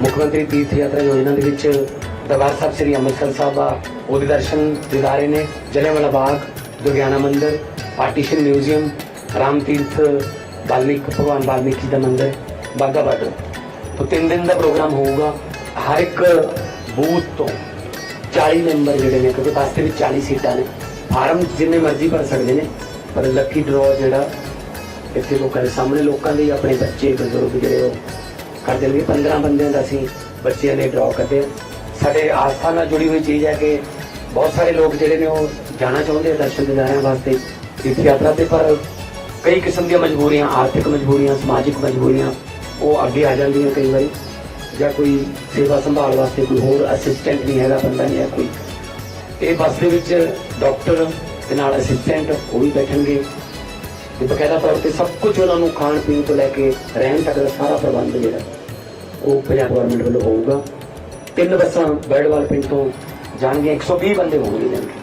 ਮੁੱਖ ਮੰਤਰੀ ਤੀਰਥ ਯਾਤਰਾ ਯੋਜਨਾ ਦੇ ਵਿੱਚ ਦਰਬਾਰ ਸਾਹਿਬ ਸ੍ਰੀ ਅੰਮ੍ਰਿਤਸਰ ਸਾਹਿਬ ਆ। ਉਹਦੇ ਦਰਸ਼ਨ ਦਿਦਾਰੇ ਨੇ। ਜਲਿਆਂਵਾਲਾ ਬਾਗ ਦੁਰਗਿਆਨਾ ਮੰਦਿਰ, ਪਾਰਟੀਸ਼ਨ ਮਿਊਜ਼ੀਅਮ, ਰਾਮ ਤੀਰਥ, ਬਾਲਮੀਕ, ਭਗਵਾਨ ਬਾਲਮੀਕੀ ਦਾ ਮੰਦਿਰ ਬਾਗਾ ਬਾਰਡਰ। ਤੋਂ ਤਿੰਨ ਦਿਨ ਦਾ ਪ੍ਰੋਗਰਾਮ ਹੋਊਗਾ। ਹਰ ਇੱਕ ਬੂਥ ਤੋਂ 40 ਮੈਂਬਰ ਜਿਹੜੇ ਨੇ, ਕਿਉਂਕਿ ਬੱਸ ਦੇ ਵਿੱਚ 40 ਸੀਟਾਂ ਨੇ। ਫਾਰਮ ਜਿੰਨੇ ਮਰਜ਼ੀ ਭਰ ਸਕਦੇ ਨੇ, ਪਰ ਲੱਕੀ ਡਰਾਅ ਜਿਹੜਾ ਇੱਥੇ ਲੋਕਾਂ ਦੇ ਸਾਹਮਣੇ, ਲੋਕਾਂ ਦੇ ਆਪਣੇ ਬੱਚੇ, ਬਜ਼ੁਰਗ ਜਿਹੜੇ ਉਹ ਕਰ ਦੇਣਗੇ 15 ਬੰਦਿਆਂ ਦਾ ਅਸੀਂ ਬੱਚਿਆਂ ਨੇ ਡਰਾ ਕਰਦੇ ਹਾਂ। ਸਾਡੇ ਆਸਥਾ ਨਾਲ ਜੁੜੀ ਹੋਈ ਚੀਜ਼ ਹੈ ਕਿ ਬਹੁਤ ਸਾਰੇ ਲੋਕ ਜਿਹੜੇ ਨੇ ਉਹ ਜਾਣਾ ਚਾਹੁੰਦੇ ਆ ਦਰਸ਼ਨ ਦਿਦਾਰਿਆਂ ਵਾਸਤੇ ਤੀਰਥ ਯਾਤਰਾ ਤੇ, ਪਰ ਕਈ ਕਿਸਮ ਦੀਆਂ ਮਜਬੂਰੀਆਂ, ਆਰਥਿਕ ਮਜਬੂਰੀਆਂ, ਸਮਾਜਿਕ ਮਜਬੂਰੀਆਂ ਉਹ ਅੱਗੇ ਆ ਜਾਂਦੀਆਂ ਕਈ ਵਾਰੀ। ਜਾਂ ਕੋਈ ਸੇਵਾ ਸੰਭਾਲ ਵਾਸਤੇ ਕੋਈ ਹੋਰ ਅਸਿਸਟੈਂਟ ਨਹੀਂ ਹੈਗਾ, ਬੰਦਾ ਨਹੀਂ ਹੈ ਕੋਈ। ਇਹ ਬੱਸ ਦੇ ਵਿੱਚ ਡਾਕਟਰ ਤੇ ਨਾਲ ਅਸਿਸਟੈਂਟ ਉਹ ਵੀ ਬੈਠਣਗੇ। ਤੇ ਬਕਾਇਦਾ ਤੌਰ ਤੇ ਸਭ ਕੁਝ ਉਹਨਾਂ ਨੂੰ ਖਾਣ ਪੀਣ ਤੋਂ ਲੈ ਕੇ ਰਹਿਣ ਤੱਕ ਦਾ ਸਾਰਾ ਪ੍ਰਬੰਧ ਜਿਹੜਾ। ਉਹ ਪੰਜਾਬ ਗਵਰਨਮੈਂਟ ਵੱਲੋਂ ਹੋਊਗਾ ਤਿੰਨ ਬੱਸਾਂ ਬਰਡਵਾਲ ਪਿੰਡ ਤੋਂ ਜਾਣਗੀਆਂ 120 ਬੰਦੇ ਹੋਣਗੇ ਜਾਣੀ ਕਿ।